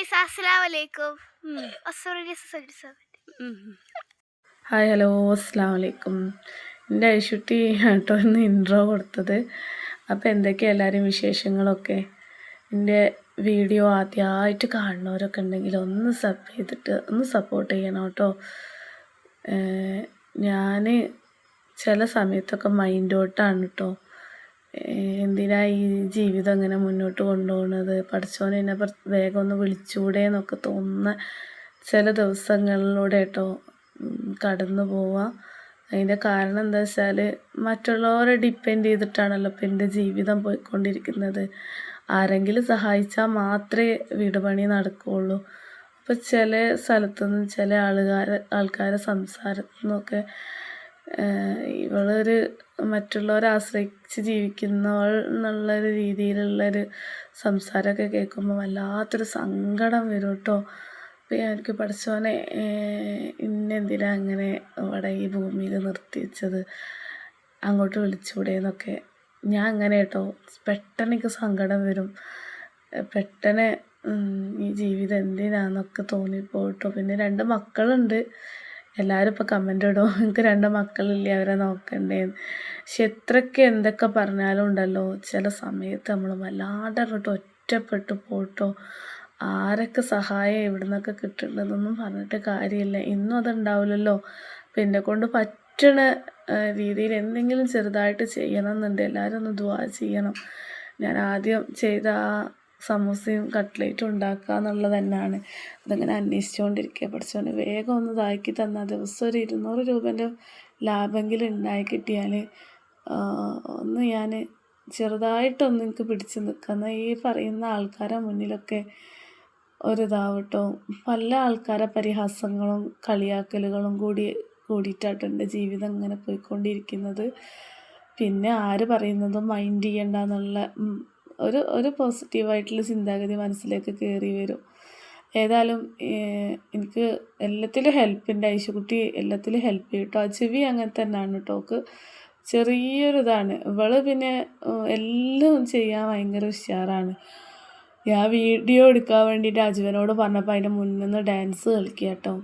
Guys അസ്സലാമു അലൈക്കും hi hello അസ്സാം വലൈക്കും എന്റെ ഐഷുട്ടി കേട്ടോ ഇന്ന് ഇൻട്രോ കൊടുത്തത്. അപ്പോൾ എന്തൊക്കെയാണ് എല്ലാവരും വിശേഷങ്ങളൊക്കെ? എന്റെ വീഡിയോ ആദ്യമായിട്ട് കാണുന്നവരൊക്കെ ഉണ്ടെങ്കിൽ ഒന്ന് സബ് ചെയ്തിട്ട് ഒന്ന് സപ്പോർട്ട് ചെയ്യണം കേട്ടോ. ഞാൻ ചില സമയത്തൊക്കെ മൈൻഡ് ഔട്ടാണ് കേട്ടോ. എന്തിനാ ഈ ജീവിതം അങ്ങനെ മുന്നോട്ട് കൊണ്ടുപോകുന്നത്? പഠിച്ചോനെ എന്നെ വേഗം ഒന്ന് വിളിച്ചൂടെ എന്നൊക്കെ തോന്നുന്ന ചില ദിവസങ്ങളിലൂടെ കേട്ടോ കടന്നു പോവുക അതിന്റെ കാരണം എന്താ വെച്ചാൽ മറ്റുള്ളവരെ ഡിപ്പെൻഡ് ചെയ്തിട്ടാണല്ലോ ഇപ്പം എന്റെ ജീവിതം പോയിക്കൊണ്ടിരിക്കുന്നത്. ആരെങ്കിലും സഹായിച്ചാൽ മാത്രമേ വീട് പണി നടക്കുകയുള്ളൂ. അപ്പോൾ ചില സ്ഥലത്തുനിന്നും ചില ആളുകാർ ആൾക്കാരെ സംസാരത്തിൽ നിന്നൊക്കെ ഇവളൊരു മറ്റുള്ളവരെ ആശ്രയിച്ച് ജീവിക്കുന്നവൾ എന്നുള്ളൊരു രീതിയിലുള്ളൊരു സംസാരമൊക്കെ കേൾക്കുമ്പോൾ വല്ലാത്തൊരു സങ്കടം വരും കേട്ടോ. അപ്പോൾ എനിക്ക് പഠിച്ചവനെ ഇന്നെന്തിനാ അങ്ങനെ ഇവിടെ ഈ ഭൂമിയിൽ നിർത്തി വെച്ചത്? അങ്ങോട്ട് വിളിച്ചൂടെ എന്നൊക്കെ. ഞാൻ അങ്ങനെ കേട്ടോ. പെട്ടെന്ന് എനിക്ക് സങ്കടം വരും. പെട്ടെന്ന് ഈ ജീവിതം എന്തിനാന്നൊക്കെ തോന്നിപ്പോട്ടോ പിന്നെ രണ്ട് മക്കളുണ്ട്. എല്ലാവരും ഇപ്പോൾ കമന്റ് ഇടും. എനിക്ക് രണ്ട് മക്കളില്ലേ? അവരെ നോക്കണ്ടേ? പക്ഷെ എത്രയൊക്കെ എന്തൊക്കെ പറഞ്ഞാലും ഉണ്ടല്ലോ ചില സമയത്ത് നമ്മൾ വല്ലാതെ അങ്ങോട്ട് ഒറ്റപ്പെട്ടു പോട്ടോ. ആരൊക്കെ സഹായം എവിടെ നിന്നൊക്കെ കിട്ടുന്നതെന്നൊന്നും പറഞ്ഞിട്ട് കാര്യമില്ല. ഇന്നും അതുണ്ടാവില്ലല്ലോ. അപ്പം എന്നെ കൊണ്ട് പറ്റണ രീതിയിൽ എന്തെങ്കിലും ചെറുതായിട്ട് ചെയ്യണം എന്നുണ്ട്. എല്ലാവരും ഒന്ന് ദുവാ ചെയ്യണം. ഞാൻ ആദ്യം ചെയ്ത ആ സമൂസയും കട്ട്ലേറ്റും ഉണ്ടാക്കുക എന്നുള്ളത് തന്നെയാണ്. അതിങ്ങനെ അന്വേഷിച്ചുകൊണ്ടിരിക്കുക. പഠിച്ചോനെ വേഗം ഒന്ന് ഇതാക്കി തന്നാൽ ദിവസം ഒരു ഇരുന്നൂറ് രൂപേന്റെ ലാഭമെങ്കിലും ഉണ്ടായി കിട്ടിയാൽ ഒന്ന് ഞാൻ ചെറുതായിട്ടൊന്ന് എനിക്ക് പിടിച്ച് നിൽക്കുന്ന ഈ പറയുന്ന ആൾക്കാരെ മുന്നിലൊക്കെ ഒരിതാവട്ടോ. പല ആൾക്കാരെ പരിഹാസങ്ങളും കളിയാക്കലുകളും കൂടി കൂടിയിട്ടാട്ടോ എന്റെ ജീവിതം ഇങ്ങനെ പോയിക്കൊണ്ടിരിക്കുന്നത്. പിന്നെ ആര് പറയുന്നതും മൈൻഡ് ചെയ്യണ്ട എന്നുള്ള ഒരു ഒരു പോസിറ്റീവായിട്ടുള്ള ചിന്താഗതി മനസ്സിലേക്ക് കയറി വരും. ഏതായാലും എനിക്ക് എല്ലാത്തിലും ഹെൽപ്പുണ്ട് ഐശുക്കുട്ടി എല്ലാത്തിലും ഹെൽപ്പ് ചെയ്യും കേട്ടോ ചെവി അങ്ങനെ തന്നെയാണ് കേട്ടോ ഓക്ക് ചെറിയൊരിതാണ്. ഇവൾ പിന്നെ എല്ലാം ചെയ്യാൻ ഭയങ്കര ഉഷാറാണ്. ഞാൻ വീഡിയോ എടുക്കാൻ വേണ്ടിയിട്ട് അജുവനോട് പറഞ്ഞപ്പോൾ അതിന്റെ മുന്നിൽ നിന്ന് ഡാൻസ് കളിക്കുക കേട്ടോ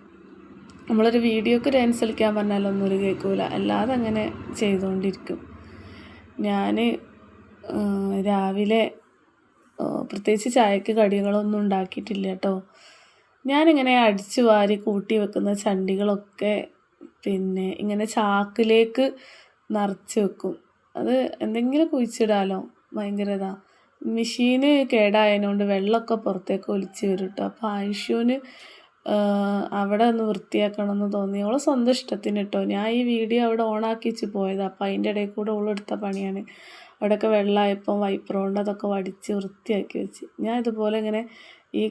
നമ്മളൊരു വീഡിയോക്ക് ഡാൻസ് കളിക്കാൻ പറഞ്ഞാലൊന്നും ഒരു കേൾക്കൂല. അല്ലാതെ അങ്ങനെ ചെയ്തുകൊണ്ടിരിക്കും. ഞാൻ രാവിലെ പ്രത്യേകിച്ച് ചായക്ക് കടികളൊന്നും ഉണ്ടാക്കിയിട്ടില്ല കേട്ടോ ഞാനിങ്ങനെ അടിച്ചു വാരി കൂട്ടി വെക്കുന്ന ചണ്ടികളൊക്കെ പിന്നെ ഇങ്ങനെ ചാക്കിലേക്ക് നിറച്ച് വെക്കും. അത് എന്തെങ്കിലും കുഴിച്ചിടാലോ? ഭയങ്കര ഇതാ. മെഷീന് കേടായതുകൊണ്ട് വെള്ളമൊക്കെ പുറത്തേക്ക് ഒലിച്ച് വരും കേട്ടോ അപ്പോൾ ആയുഷ്യൂന് അവിടെ ഒന്ന് വൃത്തിയാക്കണം എന്ന് തോന്നി. അവളെ സ്വന്തം ഇഷ്ടത്തിന് കേട്ടോ ഞാൻ ഈ വീഡിയോ അവിടെ ഓണാക്കിച്ച് പോയതാണ് അപ്പോൾ അതിന്റെ ഇടയിൽ കൂടെ അവളെടുത്ത പണിയാണ്. അവിടെയൊക്കെ വെള്ളമായപ്പം വൈപ്രോണ്ട് അതൊക്കെ വടിച്ച് വൃത്തിയാക്കി വെച്ച്. ഞാൻ ഇതുപോലെ ഇങ്ങനെ ഈ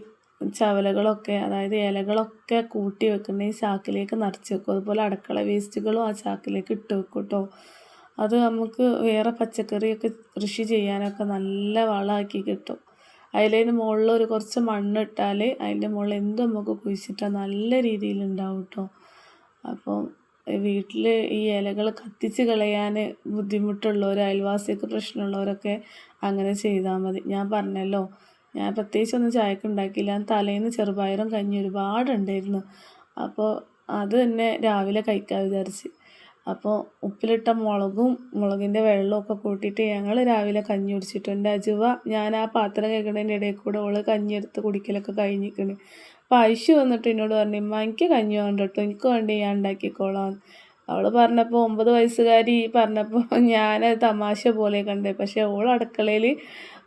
ചവലകളൊക്കെ അതായത് ഇലകളൊക്കെ കൂട്ടി വെക്കുന്ന ഈ ചാക്കിലേക്ക് നിറച്ച് വെക്കും. അതുപോലെ അടുക്കള വേസ്റ്റുകളും ആ ചാക്കിലേക്ക് ഇട്ട് വെക്കും കേട്ടോ അത് നമുക്ക് വേറെ പച്ചക്കറിയൊക്കെ കൃഷി ചെയ്യാനൊക്കെ നല്ല വളമാക്കി കിട്ടും. അതിലതിന് മുകളിൽ ഒരു കുറച്ച് മണ്ണിട്ടാൽ അതിന്റെ മുകളിൽ എന്തും നമുക്ക് കുഴിച്ചിട്ടാൽ നല്ല രീതിയിൽ ഉണ്ടാവും കേട്ടോ അപ്പോൾ വീട്ടിൽ ഈ ഇലകൾ കത്തിച്ച് കളയാൻ ബുദ്ധിമുട്ടുള്ളവർ അയൽവാസിയൊക്കെ പ്രശ്നമുള്ളവരൊക്കെ അങ്ങനെ ചെയ്താൽ മതി. ഞാൻ പറഞ്ഞല്ലോ ഞാൻ പ്രത്യേകിച്ചൊന്നും ചായക്ക് ഉണ്ടാക്കിയില്ല. തലേന്ന് ചെറുപയറും കഞ്ഞി ഒരുപാടുണ്ടായിരുന്നു. അപ്പോൾ അത് തന്നെ രാവിലെ കഴിക്കാൻ വിചാരിച്ച്. അപ്പോൾ ഉപ്പിലിട്ട മുളകും മുളകിന്റെ വെള്ളവും ഒക്കെ കൂട്ടിയിട്ട് ഞങ്ങൾ രാവിലെ കഞ്ഞി കുടിച്ചിട്ടുണ്ട്. അജുവ ഞാൻ ആ പാത്രം കേൾക്കുന്നതിന്റെ ഇടയിൽ കൂടെ ഓൾ കഞ്ഞി എടുത്ത് കുടിക്കലൊക്കെ കഴിഞ്ഞിരിക്കണ്. അപ്പോൾ ഐശു വന്നിട്ട് എന്നോട് പറഞ്ഞു ഇമ്മ എനിക്ക് കഞ്ഞി വേണ്ട കേട്ടോ എനിക്ക് വേണ്ടി ഞാൻ ഉണ്ടാക്കിക്കോളാം. അവൾ പറഞ്ഞപ്പോൾ ഒമ്പത് വയസ്സുകാരി പറഞ്ഞപ്പോൾ ഞാൻ തമാശ പോലെ കണ്ടേ. പക്ഷേ ഓൾ അടുക്കളയിൽ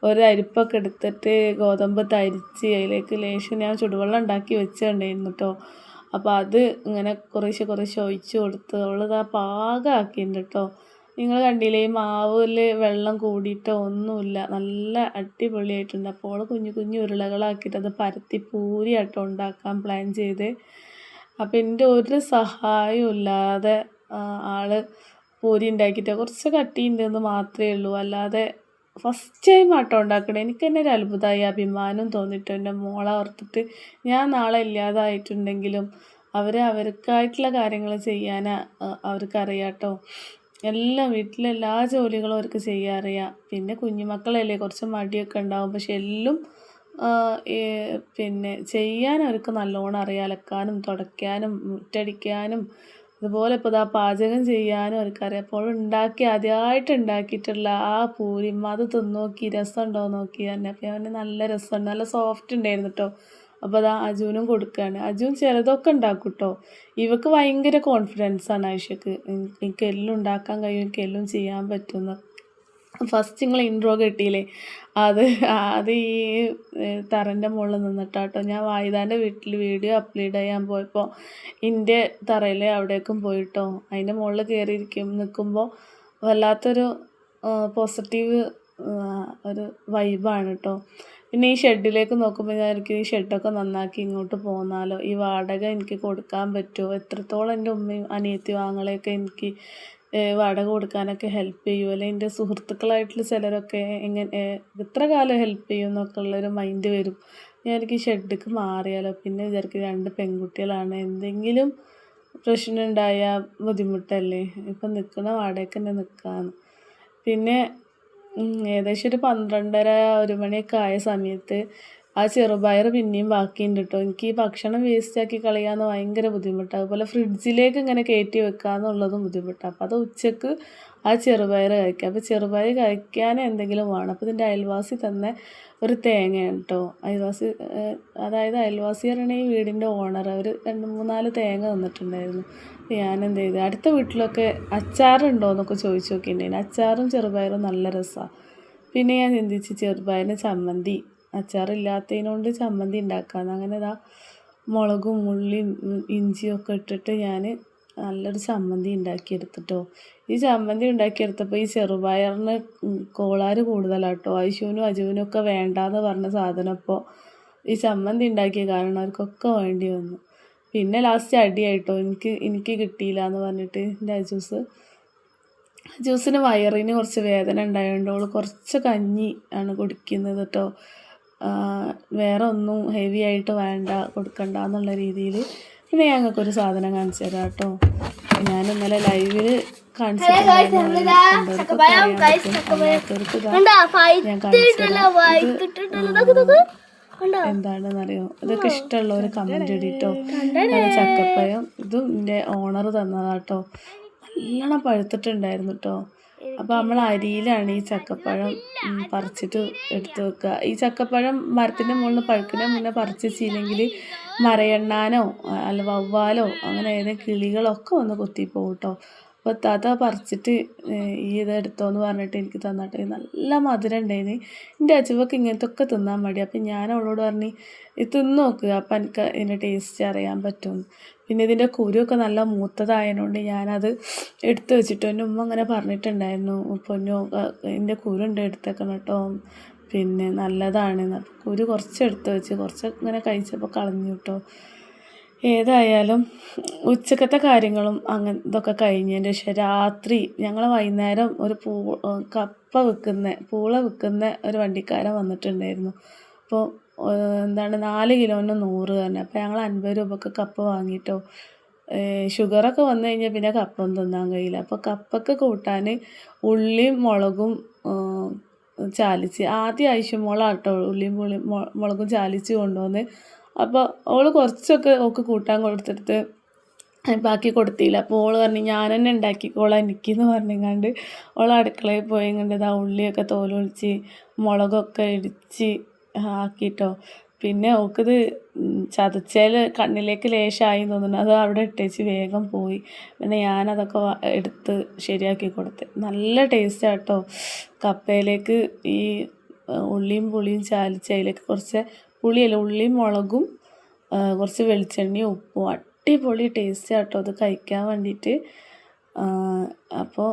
ഒരു അരിപ്പൊക്കെ എടുത്തിട്ട് ഗോതമ്പ് തരിച്ച് അതിലേക്ക് ലേശം ഞാൻ ചുടുവെള്ളം ഉണ്ടാക്കി വെച്ചിട്ടുണ്ടായിരുന്നു കേട്ടോ അപ്പോൾ അത് ഇങ്ങനെ കുറേശ്ശെ കുറേശ്ശെ ഒഴിച്ച് കൊടുത്ത് അവളിതാ പാകമാക്കിയിട്ടുണ്ട് കേട്ടോ നിങ്ങൾ കണ്ടില്ലേ ഈ മാവിൽ വെള്ളം കൂടിയിട്ടോ ഒന്നുമില്ല. നല്ല അടിപൊളിയായിട്ടുണ്ട്. അപ്പോൾ കുഞ്ഞു കുഞ്ഞു ഉരുളകളാക്കിയിട്ട് അത് പരത്തി പൂരിയായിട്ട് ഉണ്ടാക്കാൻ പ്ലാൻ ചെയ്ത്. അപ്പം എന്റെ ഒരു സഹായവും ഇല്ലാതെ ആൾ പൂരി ഉണ്ടാക്കിയിട്ട് കുറച്ച് കട്ടിയുണ്ടെന്ന് മാത്രമേ ഉള്ളൂ. അല്ലാതെ ഫസ്റ്റ് ടൈം ആട്ടോ ഉണ്ടാക്കണേ. എനിക്ക് തന്നെ ഒരു അത്ഭുതമായി അഭിമാനം തോന്നിയിട്ട് എന്റെ മോളെ ഓർത്തിട്ട് ഞാൻ നാളെ ഇല്ലാതായിട്ടുണ്ടെങ്കിലും അവർ അവർക്കായിട്ടുള്ള കാര്യങ്ങൾ ചെയ്യാൻ അവർക്കറിയാം കേട്ടോ എല്ലാം വീട്ടിലെ എല്ലാ ജോലികളും അവർക്ക് ചെയ്യാൻ അറിയാം പിന്നെ കുഞ്ഞുമക്കളല്ലേ കുറച്ച് മടിയൊക്കെ ഉണ്ടാവും. പക്ഷെ എല്ലാം പിന്നെ ചെയ്യാൻ അവർക്ക് നല്ലോണം അറിയാം. അലക്കാനും തുടയ്ക്കാനും മുറ്റടിക്കാനും അതുപോലെ ഇപ്പോൾ ഇതാ പാചകം ചെയ്യാനും അവർക്കറിയാം അപ്പോൾ ഉണ്ടാക്കി ആദ്യമായിട്ട് ഉണ്ടാക്കിയിട്ടുള്ള ആ പൂരി ഉമ്മ അത് തിന്ന് നോക്കി രസമുണ്ടോ നോക്കി തന്നെ അപ്പോൾ അവന് നല്ല രസമുണ്ട്. നല്ല സോഫ്റ്റ് ഉണ്ടായിരുന്നു കേട്ടോ അപ്പോൾ അതാ അജുവിനും കൊടുക്കുകയാണ് അജു ചിലതൊക്കെ ഉണ്ടാക്കും കേട്ടോ ഇവക്ക് ഭയങ്കര കോൺഫിഡൻസ് ആണ് ആയിഷക്ക്. എനിക്ക് എല്ലാം ഉണ്ടാക്കാൻ കഴിയും എനിക്ക് എല്ലാം ചെയ്യാൻ പറ്റുമെന്ന് ഫസ്റ്റ് നിങ്ങൾ ഇൻട്രോ കിട്ടിയില്ലേ? അത് അത് ഈ തറന്റെ മുകളിൽ നിന്നിട്ടാട്ടോ. ഞാൻ വായുതാന്റെ വീട്ടിൽ വീഡിയോ അപ്ലോഡ് ചെയ്യാൻ പോയപ്പോൾ എന്റെ തറയിൽ അവിടേക്കും പോയിട്ടോ. അതിന്റെ മുകളിൽ കയറിയിരിക്കും നിൽക്കുമ്പോൾ വല്ലാത്തൊരു പോസിറ്റീവ് ഒരു വൈബാണ് കേട്ടോ പിന്നെ ഈ ഷെഡിലേക്ക് നോക്കുമ്പോൾ ഞാൻ ഈ ഷെഡൊക്കെ നന്നാക്കി ഇങ്ങോട്ട് പോന്നാലോ? ഈ വാടക എനിക്ക് കൊടുക്കാൻ പറ്റുമോ എത്രത്തോളം എന്റെ ഉമ്മയും അനിയത്തി വാങ്ങളെയൊക്കെ എനിക്ക് വാടക കൊടുക്കാനൊക്കെ ഹെൽപ്പ് ചെയ്യും? അല്ലെങ്കിൽ എന്റെ സുഹൃത്തുക്കളായിട്ടുള്ള ചിലരൊക്കെ എങ്ങനെ എത്ര കാലം ഹെൽപ്പ് ചെയ്യും എന്നൊക്കെ ഉള്ളൊരു മൈൻഡ് വരും. ഞാൻ എനിക്ക് ഷെഡിക്ക് മാറിയാലോ? പിന്നെ വിചാരിക്കും രണ്ട് പെൺകുട്ടികളാണ്. എന്തെങ്കിലും പ്രശ്നം ഉണ്ടായാൽ ബുദ്ധിമുട്ടല്ലേ? ഇപ്പം നിൽക്കുന്ന വാടകയ്ക്ക് തന്നെ നിൽക്കാമെന്ന് പിന്നെ ഏകദേശം ഒരു പന്ത്രണ്ടര ഒരു മണിയൊക്കെ ആയ സമയത്ത് ആ ചെറുപയർ പിന്നെയും ബാക്കിയുണ്ട് കേട്ടോ എനിക്ക് ഈ ഭക്ഷണം വേസ്റ്റാക്കി കളയാന്ന് ഭയങ്കര ബുദ്ധിമുട്ടാണ് അതുപോലെ ഫ്രിഡ്ജിലേക്ക് ഇങ്ങനെ കയറ്റി വെക്കുക എന്നുള്ളതും ബുദ്ധിമുട്ടാണ് അപ്പോൾ അത് ഉച്ചയ്ക്ക് ആ ചെറുപയർ കഴിക്കുക അപ്പോൾ ചെറുപയർ കഴിക്കാൻ എന്തെങ്കിലും വേണം. അപ്പോൾ ഇതിന്റെ അയൽവാസി തന്നെ ഒരു തേങ്ങയാണ് കേട്ടോ അയൽവാസി അതായത് അയൽവാസി പറയണ ഈ വീടിന്റെ ഓണർ അവർ രണ്ട് മൂന്നാൽ തേങ്ങ തന്നിട്ടുണ്ടായിരുന്നു. ഞാൻ എന്ത് ചെയ്തു അടുത്ത വീട്ടിലൊക്കെ അച്ചാറുണ്ടോ എന്നൊക്കെ ചോദിച്ചു നോക്കിയിട്ടുണ്ടായിരുന്നു. അച്ചാറും ചെറുപയറും നല്ല രസമാണ് പിന്നെ ഞാൻ ചിന്തിച്ച് ചെറുപയറിന് ചമ്മന്തി അച്ചാറില്ലാത്തതിനോണ്ട് ചമ്മന്തി ഉണ്ടാക്കാമെന്ന് അങ്ങനെ ഇതാ മുളകും ഉള്ളിയും ഇഞ്ചിയും ഒക്കെ ഇട്ടിട്ട് ഞാൻ നല്ലൊരു ചമ്മന്തി ഉണ്ടാക്കിയെടുത്തിട്ടോ ഈ ചമ്മന്തി ഉണ്ടാക്കിയെടുത്തപ്പോൾ ഈ ചെറുപയറിന് കോളാര് കൂടുതലാട്ടോ. ഐശുവിനും അജുവിനും ഒക്കെ വേണ്ടാന്ന് പറഞ്ഞ സാധനം ഇപ്പോൾ ഈ ചമ്മന്തി ഉണ്ടാക്കിയ കാരണം അവർക്കൊക്കെ വേണ്ടി വന്നു. പിന്നെ ലാസ്റ്റ് അടിയായിട്ടോ. എനിക്ക് എനിക്ക് കിട്ടിയില്ല എന്ന് പറഞ്ഞിട്ട് എന്റെ അജൂസ് ജ്യൂസിന് വയറിന് കുറച്ച് വേദന ഉണ്ടായതുകൊണ്ട് അവൾ കുറച്ച് കഞ്ഞി ആണ് കുടിക്കുന്നത് കേട്ടോ വേറെ ഒന്നും ഹെവി ആയിട്ട് വേണ്ട കൊടുക്കണ്ട എന്നുള്ള രീതിയിൽ പിന്നെ ഞങ്ങൾക്കൊരു സാധനം കാണിച്ചു തരാം കേട്ടോ. ഞാൻ ഇന്നലെ ലൈവിൽ എന്താണെന്നറിയോ? ഇതൊക്കെ ഇഷ്ടമുള്ള ഒരു കമന്റ് ഇടിട്ടോ ചക്കപ്പഴം ഇതും എന്റെ ഓണർ തന്നതാട്ടോ നല്ലോണം പഴുത്തിട്ടുണ്ടായിരുന്നു കേട്ടോ. അപ്പോൾ നമ്മൾ അരിയിലാണ് ഈ ചക്കപ്പഴം പറിച്ചിട്ട് എടുത്ത് വെക്കുക. ഈ ചക്കപ്പഴം മരത്തിന്റെ മുകളിൽ പഴുക്കുന്നതിന് മുന്നേ പറിച്ച് വെച്ചില്ലെങ്കിൽ മരയണ്ണാനോ അല്ല വവ്വാലോ അങ്ങനെ ഏതെങ്കിലും കിളികളൊക്കെ വന്ന് കൊത്തിപ്പോകും കേട്ടോ അപ്പോൾ താത്ത പറിച്ചിട്ട് ഈ ഇത് എടുത്തോന്ന് പറഞ്ഞിട്ട് എനിക്ക് തന്നിട്ട് നല്ല മധുരം ഉണ്ടായിന്. എന്റെ അച്ചുവക്ക് ഇങ്ങനത്തെ ഒക്കെ തിന്നാൻ മടി അപ്പം ഞാൻ അവളോട് പറഞ്ഞു ഇത് തിന്ന് നോക്കുക അപ്പം എനിക്ക് ഇതിന്റെ ടേസ്റ്റ് അറിയാൻ പറ്റും. പിന്നെ ഇതിന്റെ കുരുവൊക്കെ നല്ല മൂത്തതായതുകൊണ്ട് ഞാനത് എടുത്തു വെച്ചിട്ട്. എന്റെ ഉമ്മ അങ്ങനെ പറഞ്ഞിട്ടുണ്ടായിരുന്നു പൊന്നു ഇതിന്റെ കുരുണ്ട് എടുത്തേക്കണം കേട്ടോ പിന്നെ നല്ലതാണ്. കുരു കുറച്ച് എടുത്ത് വെച്ച് കുറച്ച് ഇങ്ങനെ കഴിച്ചപ്പോൾ കളഞ്ഞു കേട്ടോ ഏതായാലും ഉച്ചക്കത്തെ കാര്യങ്ങളും അങ്ങനെ ഇതൊക്കെ കഴിഞ്ഞതിന് ശേഷം രാത്രി ഞങ്ങൾ വൈകുന്നേരം ഒരു പൂ കപ്പ വിൽക്കുന്ന പൂള വിൽക്കുന്ന ഒരു വണ്ടിക്കാരൻ വന്നിട്ടുണ്ടായിരുന്നു. അപ്പോൾ എന്താണ് നാല് കിലോന് നൂറ് തന്നെ. അപ്പോൾ ഞങ്ങൾ അൻപത് രൂപക്ക് കപ്പ വാങ്ങിയിട്ടോ ഷുഗറൊക്കെ വന്നു കഴിഞ്ഞാൽ പിന്നെ കപ്പം തിന്നാൻ കഴിയില്ല. അപ്പോൾ കപ്പൊക്കെ കൂട്ടാൻ ഉള്ളിയും മുളകും ചാലിച്ച് ആദ്യം ആയിഷമോളാട്ടോ ഉള്ളിയും മുളകും ചാലിച്ച് കൊണ്ടുവന്ന് അപ്പോൾ ഓൾ കുറച്ചൊക്കെ ഓക്ക് കൂട്ടാൻ കൊടുത്തിട്ട് ബാക്കി കൊടുത്തില്ല. അപ്പോൾ ഓൾ പറഞ്ഞു ഞാൻ തന്നെ ഉണ്ടാക്കിക്കോളാം എനിക്കെന്ന് പറഞ്ഞങ്ങാണ്ട് ഓൾ അടുക്കളയിൽ പോയി കണ്ട് ഇതാ ഉള്ളിയൊക്കെ തോലൊളിച്ച് മുളകൊക്കെ ഇടിച്ച് ആക്കിയിട്ടോ പിന്നെ ഓക്കിത് ചതച്ചാൽ കണ്ണിലേക്ക് ലേശമായി തോന്നുന്നു. അത് അവിടെ ഇട്ടേച്ച് വേഗം പോയി. പിന്നെ ഞാനതൊക്കെ എടുത്ത് ശരിയാക്കി കൊടുത്തു. നല്ല ടേസ്റ്റ് കേട്ടോ കപ്പയിലേക്ക് ഈ ഉള്ളിയും പുളിയും ചാലിച്ച് അതിലേക്ക് കുറച്ച് പുളിയല്ല ഉള്ളിയും മുളകും കുറച്ച് വെളിച്ചെണ്ണയും ഉപ്പും. അടിപൊളി ടേസ്റ്റ് കേട്ടോ അത് കഴിക്കാൻ വേണ്ടിയിട്ട്. അപ്പോൾ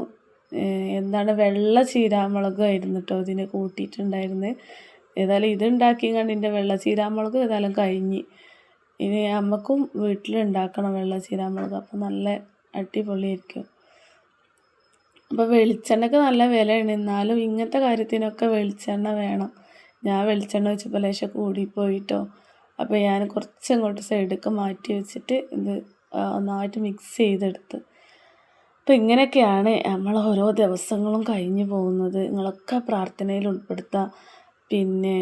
എന്താണ് വെള്ള ചീരാമുളകായിരുന്നു കേട്ടോ ഇതിന് കൂട്ടിയിട്ടുണ്ടായിരുന്നത് ഏതായാലും ഇത് ഉണ്ടാക്കി കണ്ട് എന്റെ വെള്ള ചീരാമുളക് ഏതായാലും കഴിഞ്ഞ്. ഇനി അമ്മക്കും വീട്ടിലുണ്ടാക്കണം വെള്ള ചീരാമുളക് അപ്പോൾ നല്ല അടിപൊളിയായിരിക്കും. അപ്പോൾ വെളിച്ചെണ്ണയ്ക്ക് നല്ല വിലയാണ്. എന്നാലും ഇങ്ങനത്തെ കാര്യത്തിനൊക്കെ വെളിച്ചെണ്ണ വേണം. ഞാൻ വെളിച്ചെണ്ണ വെച്ചപ്പോൾ ലേശം കൂടിപ്പോയിട്ടോ. അപ്പോൾ ഞാൻ കുറച്ച് അങ്ങോട്ട് സൈഡിലേക്ക് മാറ്റി വെച്ചിട്ട് ഇത് ഒന്നായിട്ട് മിക്സ് ചെയ്തെടുത്ത്. അപ്പോൾ ഇങ്ങനെയൊക്കെയാണ് നമ്മൾ ഓരോ ദിവസങ്ങളും കഴിഞ്ഞു പോകുന്നത്. നിങ്ങളൊക്കെ പ്രാർത്ഥനയിൽ ഉൾപ്പെടുത്തുക പിന്നെ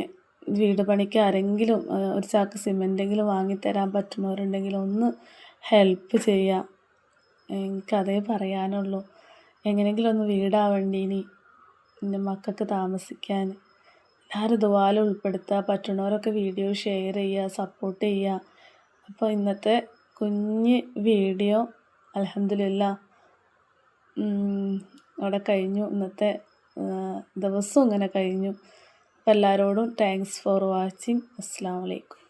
വീട് പണിക്ക് ആരെങ്കിലും ഒരു ചാക്ക് സിമെന്റെങ്കിലും വാങ്ങിത്തരാൻ പറ്റുന്നവരുണ്ടെങ്കിൽ ഒന്ന് ഹെൽപ്പ് ചെയ്യുക എനിക്കതേ പറയാനുള്ളൂ. എങ്ങനെയെങ്കിലും ഒന്ന് വീടാവണ്ടീനി. എന്റെ മക്കൾക്ക് താമസിക്കാൻ. എല്ലാവരും ഇതുപോലെ ഉൾപ്പെടുത്തുക പറ്റുന്നവരൊക്കെ വീഡിയോ ഷെയർ ചെയ്യുക സപ്പോർട്ട് ചെയ്യുക അപ്പോൾ ഇന്നത്തെ കുഞ്ഞ് വീഡിയോ അലഹമില്ല അവിടെ കഴിഞ്ഞു. ഇന്നത്തെ ദിവസവും ഇങ്ങനെ കഴിഞ്ഞു. അപ്പോൾ എല്ലാവരോടും താങ്ക്സ് ഫോർ വാച്ചിങ് അസ്സാം വലൈക്കും